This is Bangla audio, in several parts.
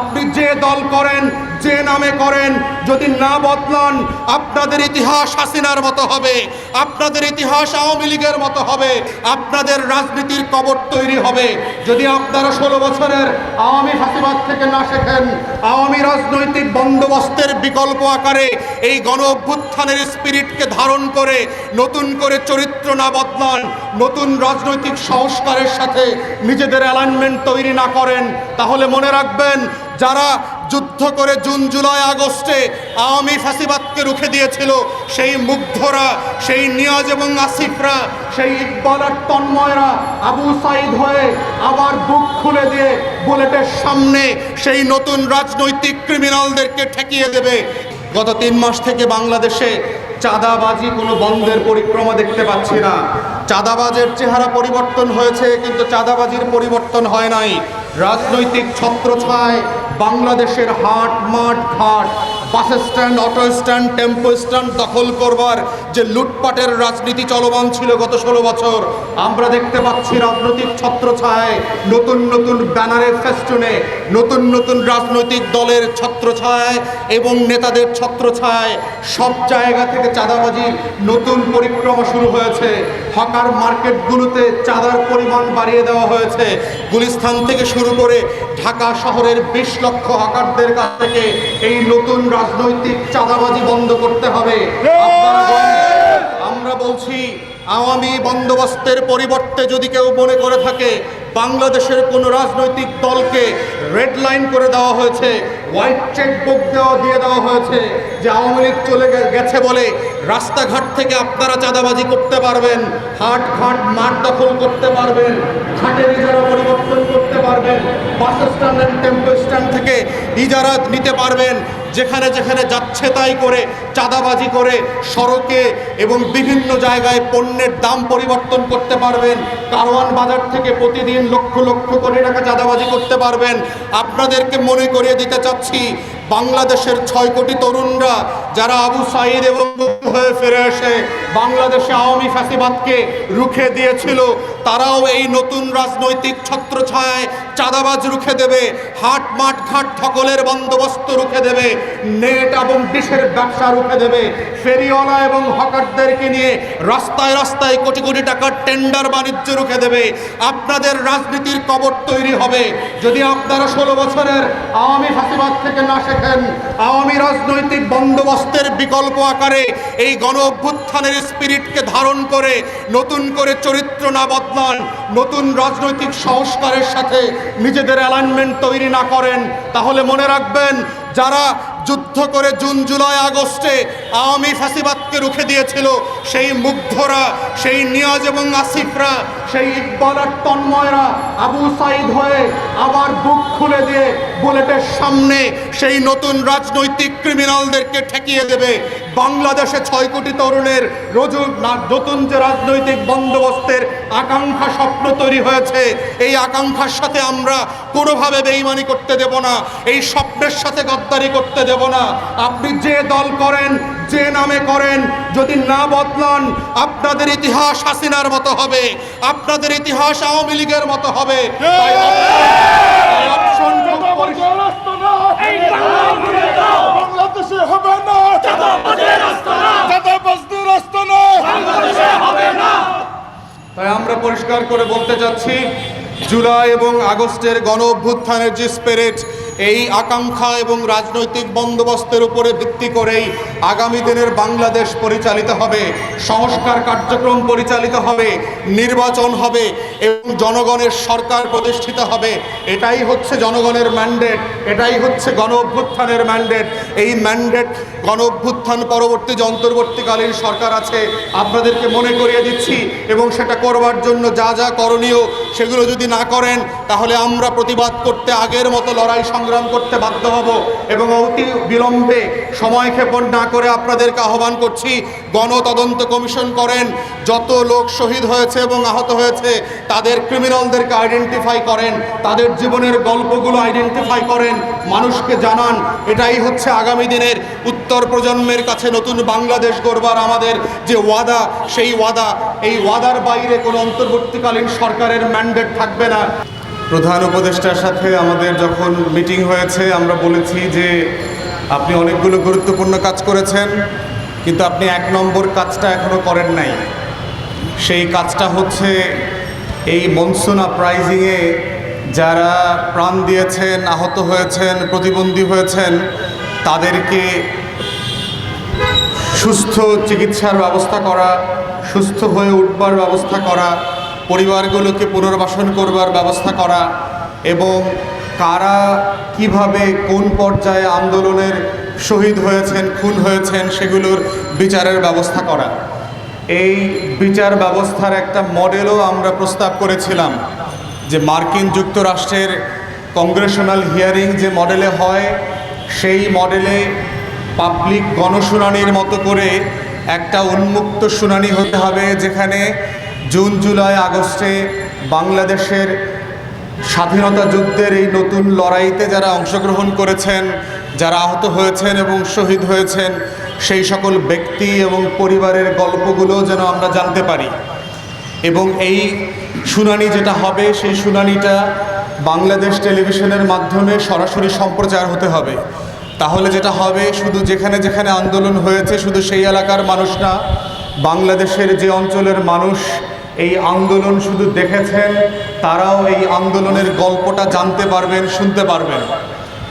আপনি যে দল করেন, যে নামে করেন, যদি না বদলান, আপনাদের ইতিহাস হাসিনার মতো হবে, আপনাদের ইতিহাস আওয়ামী লীগের মতো হবে, আপনাদের রাজনীতির কবর তৈরি হবে। যদি আপনারা ষোলো বছরের আওয়ামী ফাঁসিবাদ থেকে না শেখেন, আওয়ামী রাজনৈতিক বন্দোবস্তের বিকল্প আকারে এই গণ অভ্যুত্থানের স্পিরিটকে ধারণ করে, নতুন করে চরিত্র না বদলান, নতুন রাজনৈতিক সংস্কারের সাথে নিজেদের অ্যালাইনমেন্ট তৈরি না করেন, তাহলে মনে রাখবেন যারা যুদ্ধ করে জুন, জুলাই, আগস্টে আওয়ামী ফাঁসিবাদকে রুখে দিয়েছিল, সেই মুগ্ধরা, সেই নিয়াজ এবং আসিফরা, সেই ইকবাল আর তন্ময়রা আবু সাইদ হয়ে আবার বুক খুলে দিয়ে বুলেটের সামনে সেই নতুন রাজনৈতিক ক্রিমিনালদেরকে ঠেকিয়ে দেবে। গত তিন মাস থেকে বাংলাদেশে চাঁদাবাজি কোনো বন্ধের পরিক্রমা দেখতে পাচ্ছি না। চাঁদাবাজের চেহারা পরিবর্তন হয়েছে, কিন্তু চাঁদাবাজির পরিবর্তন হয় নাই। রাজনৈতিক ছত্রছায় বাংলাদেশের হাট, মাঠ, ঘাট, bus stand, auto stand, tempo stand দখল করবার যে লুটপাটের রাজনীতি চলমান ছিল গত ষোলো বছর, আমরা দেখতে পাচ্ছি রাজনৈতিক ছত্রছায় নতুন নতুন ব্যানারের ফেস্টুনে, নতুন নতুন রাজনৈতিক দলের ছত্রছায় এবং নেতাদের ছত্রছায় সব জায়গা থেকে চাঁদাবাজির নতুন পরিক্রমা শুরু হয়েছে। হকার মার্কেটগুলোতে চাঁদার পরিমাণ বাড়িয়ে দেওয়া হয়েছে। গুলিস্থান থেকে শুরু করে ঢাকা শহরের বিশ লক্ষ হকারদের কাছ থেকে এই নতুন রাজনৈতিক চাঁদাবাজি বন্ধ করতে হবে। আমরা বলছি, আওয়ামী বন্দোবস্তের পরিবর্তে যদি কেউ মনে করে থাকে, বাংলাদেশের কোনো রাজনৈতিক দলকে রেড লাইন করে দেওয়া হয়েছে। হোয়াইট চেক বুক দেওয়া দিয়ে দেওয়া হয়েছে যে আওয়ামী লীগ চলে গেছে বলে রাস্তাঘাট থেকে আপনারা চাঁদাবাজি করতে পারবেন, হাট ঘাট মাঠ দখল করতে পারবেন ঘাটের ইজারা পরিবর্তন করতে পারবেন bus stand and tempo stand থেকে ইজারা নিতে পারবেন, যেখানে যেখানে যাচ্ছে তাই করে, চাঁদাবাজি করে সড়কে এবং বিভিন্ন জায়গায় পণ্যের দাম পরিবর্তন করতে পারবেন। কারওয়ান বাজার থেকে প্রতিদিন লক্ষ লক্ষ কোটি টাকা চাঁদাবাজি করতে পারবেন। আপনাদেরকে মনে করিয়ে দিতে চাচ্ছি, বাংলাদেশের ছয় কোটি তরুণরা যারা আবু সাইদ এবং হয়ে ফিরে এসে বাংলাদেশে আওয়ামী ফ্যাসিবাদকে রুখে দিয়েছিল, তারাও এই নতুন রাজনৈতিক ছত্রছায়ায় চাঁদাবাজ রুখে দেবে, হাট মাঠ ঘাট ঠকলের বন্দোবস্ত রুখে দেবে, নেট এবং ডিশের ব্যবসা রুখে দেবে, ফেরিওয়ালা এবং হকারদেরকে নিয়ে রাস্তায় রাস্তায় কোটি কোটি টাকার টেন্ডার বাণিজ্য রুখে দেবে, আপনাদের রাজনীতির কবর তৈরি হবে। যদি আপনারা ষোলো বছরের আওয়ামী ফাঁসিবাদ থেকে না শেখেন, আওয়ামী রাজনৈতিক বন্দোবস্তের বিকল্প আকারে এই গণ অভ্যুত্থানের স্পিরিটকে ধারণ করে নতুন করে চরিত্র না বদলান, নতুন রাজনৈতিক সংস্কারের সাথে নিজেদের অ্যালাইনমেন্ট তৈরি না করেন, তাহলে মনে রাখবেন যারা যুদ্ধ করে জুন, জুলাই, আগস্টে আওয়ামী ফাঁসিবাদকে রুখে দিয়েছিল সেই মুগ্ধরা, সেই নিয়াজ এবং আসিফরা, সেই ইকবাল আর তন্ময়রা আবু সাইদ হয়ে আবার বুক খুলে দিয়ে বুলেটের সামনে সেই নতুন রাজনৈতিক ক্রিমিনালদেরকে ঠেকিয়ে দেবে। বাংলাদেশে ছয় কোটি তরুণের রোজু নতুন যে রাজনৈতিক বন্দোবস্তের আকাঙ্ক্ষা স্বপ্ন তৈরি হয়েছে, এই আকাঙ্ক্ষার সাথে আমরা কোনোভাবে বেইমানি করতে দেব না, এই স্বপ্নের সাথে গদ্দারি করতে দেব না। আপনি যে দল করেন যে নামে করেন যদি না বদলান আপনাদের ইতিহাস হাসিনার মতো হবে আপনাদের ইতিহাস আওয়ামী লীগের মতো হবে। তাই তাই option খুব পরিষ্কার। বাংলাদেশে হবে না। চাঁদাবাজের রাস্তা না। তাই আমরা পরিষ্কার করে বলতে চাচ্ছি জুলাই এবং আগস্টের গণ অভ্যুত্থানের যে স্পিরিট এই আকাঙ্ক্ষা এবং রাজনৈতিক বন্দোবস্তের উপরে ভিত্তি করেই আগামী দিনের বাংলাদেশ পরিচালিত হবে, সংস্কার কার্যক্রম পরিচালিত হবে, নির্বাচন হবে এবং জনগণের সরকার প্রতিষ্ঠিত হবে। এটাই হচ্ছে জনগণের ম্যান্ডেট এটাই হচ্ছে গণ অভ্যুত্থানের ম্যান্ডেট এই ম্যান্ডেট গণ অভ্যুত্থান পরবর্তী অন্তর্বর্তীকালীন সরকার আছে, আপনাদেরকে মনে করিয়ে দিচ্ছি এবং সেটা করবার জন্য যা যা করণীয় সেগুলো যদি না করেন, তাহলে আমরা প্রতিবাদ করতে আগের মতো লড়াই সংগ্রাম করতে বাধ্য হব এবং অতি বিলম্বে সময় ক্ষেপণ না করে আপনাদেরকে আহ্বান করছি, গণতদন্ত কমিশন করেন, যত লোক শহীদ হয়েছে এবং আহত হয়েছে, তাদের ক্রিমিনালদেরকে আইডেন্টিফাই করেন, তাদের জীবনের গল্পগুলো আইডেন্টিফাই করেন, মানুষকে জানান। এটাই হচ্ছে আগামী দিনের উত্তর প্রজন্মের কাছে নতুন বাংলাদেশ গড়বার আমাদের যে ওয়াদা, সেই ওয়াদা। এই ওয়াদার বাইরে কোনো অন্তর্বর্তীকালীন সরকারের ম্যান্ডেট থাকবে না। প্রধান উপদেষ্টার সাথে আমাদের যখন মিটিং হয়েছে, আমরা বলেছি যে আপনি অনেকগুলো গুরুত্বপূর্ণ কাজ করেছেন, কিন্তু আপনি এক নম্বর কাজটা এখনও করেন নাই। সেই কাজটা হচ্ছে এই মনসুন আপ্রাইজিংয়ে যারা প্রাণ দিয়েছেন, আহত হয়েছেন, প্রতিবন্ধী হয়েছেন, তাদেরকে সুস্থ চিকিৎসার ব্যবস্থা করা, সুস্থ হয়ে উঠবার ব্যবস্থা করা পরিবারগুলোকে পুনর্বাসন করবার ব্যবস্থা করা এবং কারা কীভাবে কোন পর্যায়ে আন্দোলনের শহীদ হয়েছেন, খুন হয়েছেন সেগুলোর বিচারের ব্যবস্থা করা। এই বিচার ব্যবস্থার একটা মডেলও আমরা প্রস্তাব করেছিলাম যে মার্কিন যুক্তরাষ্ট্রের কংগ্রেশনাল হিয়ারিং যে মডেলে হয়, সেই মডেলে পাবলিক গণশুনানির মতো করে একটা উন্মুক্ত শুনানি হতে হবে যেখানে জুন, জুলাই, আগস্টে বাংলাদেশের স্বাধীনতা যুদ্ধের এই নতুন লড়াইতে যারা অংশগ্রহণ করেছেন, যারা আহত হয়েছেন এবং শহীদ হয়েছেন, সেই সকল ব্যক্তি এবং পরিবারের গল্পগুলো যেন আমরা জানতে পারি। এবং এই শুনানি যেটা হবে, সেই শুনানিটা বাংলাদেশ টেলিভিশনের মাধ্যমে সরাসরি সম্প্রচার হতে হবে। তাহলে যেটা হবে, শুধু যেখানে যেখানে আন্দোলন হয়েছে, শুধু সেই এলাকার মানুষ না বাংলাদেশের যে অঞ্চলের মানুষ এই আন্দোলন শুধু দেখেছেন, তারাও এই আন্দোলনের গল্পটা জানতে পারবেন, শুনতে পারবেন।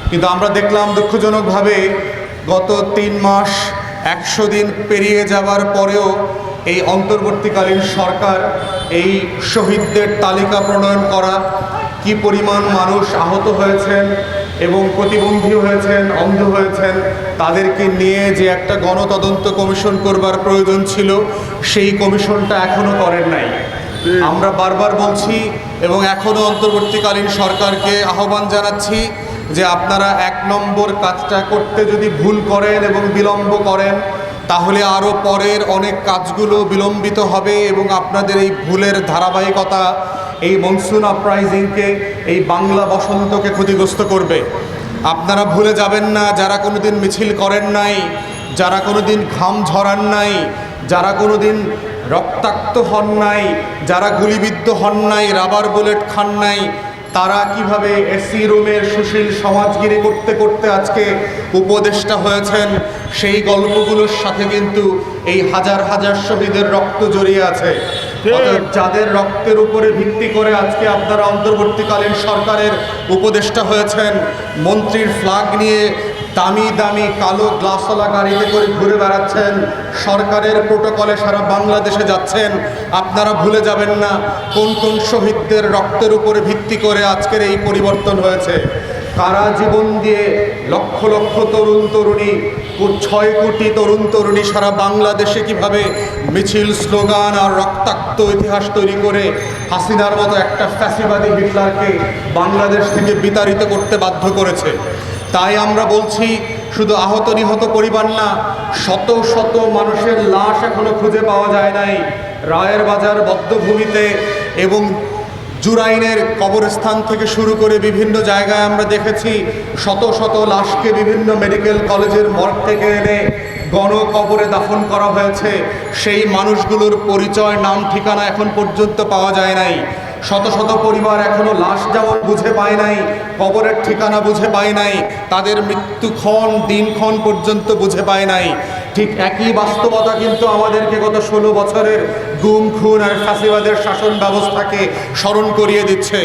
কিন্তু আমরা দেখলাম দুঃখজনকভাবে গত তিন মাস একশো দিন পেরিয়ে যাওয়ার পরেও এই অন্তর্বর্তীকালীন সরকার এই শহীদদের তালিকা প্রণয়ন করা, কি পরিমাণ মানুষ আহত হয়েছেন এবং প্রতিবন্ধী হয়েছেন অন্ধ হয়েছেন তাদেরকে নিয়ে যে একটা গণতদন্ত কমিশন করবার প্রয়োজন ছিল সেই কমিশনটা এখনও করেন নাই। আমরা বারবার বলছি এবং এখনও অন্তর্বর্তীকালীন সরকারকে আহ্বান জানাচ্ছি যে আপনারা এক নম্বর কাজটা করতে যদি ভুল করেন এবং বিলম্ব করেন তাহলে আরও পরের অনেক কাজগুলো বিলম্বিত হবে এবং আপনাদের এই ভুলের ধারাবাহিকতা এই মনসুন আপ্রাইজিংকে, এই বাংলা বসন্তকে ক্ষতিগ্রস্ত করবে। আপনারা ভুলে যাবেন না, যারা কোনো দিন মিছিল করেন নাই, যারা কোনোদিন ঘাম ঝরান নাই, যারা কোনোদিন রক্তাক্ত হন নাই, যারা গুলিবিদ্ধ হন নাই, রাবার বুলেট খান নাই, তারা কীভাবে এসি রুমের সুশীল সমাজগিরি করতে করতে আজকে উপদেষ্টা হয়েছেন, সেই গল্পগুলোর সাথে কিন্তু এই হাজার হাজার শহীদের রক্ত জড়িয়ে আছে। যাদের রক্তের উপরে ভিত্তি করে আজকে আপনারা অন্তর্বর্তীকালীন সরকারের উপদেষ্টা হয়েছেন, মন্ত্রীর ফ্ল্যাগ নিয়ে দামি দামি কালো গ্লাসওয়ালা গাড়িতে করে ঘুরে বেড়াচ্ছেন, সরকারের প্রোটোকলে সারা বাংলাদেশে যাচ্ছেন, আপনারা ভুলে যাবেন না কোন কোন শহীদদের রক্তের উপরে ভিত্তি করে আজকের এই পরিবর্তন হয়েছে। কারা জীবন দিয়ে লক্ষ লক্ষ তরুণ তরুণী ছয় কোটি তরুণ তরুণী সারা বাংলাদেশে কীভাবে মিছিল, স্লোগান আর রক্তাক্ত ইতিহাস তৈরি করে হাসিনার মতো একটা ফ্যাসিবাদী হিটলারকে বাংলাদেশ থেকে বিতাড়িত করতে বাধ্য করেছে। তাই আমরা বলছি, শুধু আহত নিহত পরিবার না, শত শত মানুষের লাশ এখনও খুঁজে পাওয়া যায় নাই। রায়ের বাজার বদ্ধভূমিতে এবং জুরাইনের কবরস্থান থেকে শুরু করে বিভিন্ন জায়গায় আমরা দেখেছি শত শত লাশকে বিভিন্ন মেডিকেল কলেজের মর্গ থেকে এনে গণকবরে দাফন করা হয়েছে। সেই মানুষগুলোর পরিচয়, নাম, ঠিকানা এখন পর্যন্ত পাওয়া যায় নাই। শত শত পরিবার এখনও লাশ যেমন বুঝে পায় নাই, কবরের ঠিকানা বুঝে পায় নাই, তাদের মৃত্যুক্ষণ, দিনক্ষণ পর্যন্ত বুঝে পায় নাই। ঠিক একই বাস্তবতা কিন্তু আমাদেরকে গত ষোলো বছরের গুম, খুন আর ফাঁসিবাদের শাসন ব্যবস্থাকে স্মরণ করিয়ে দিচ্ছে।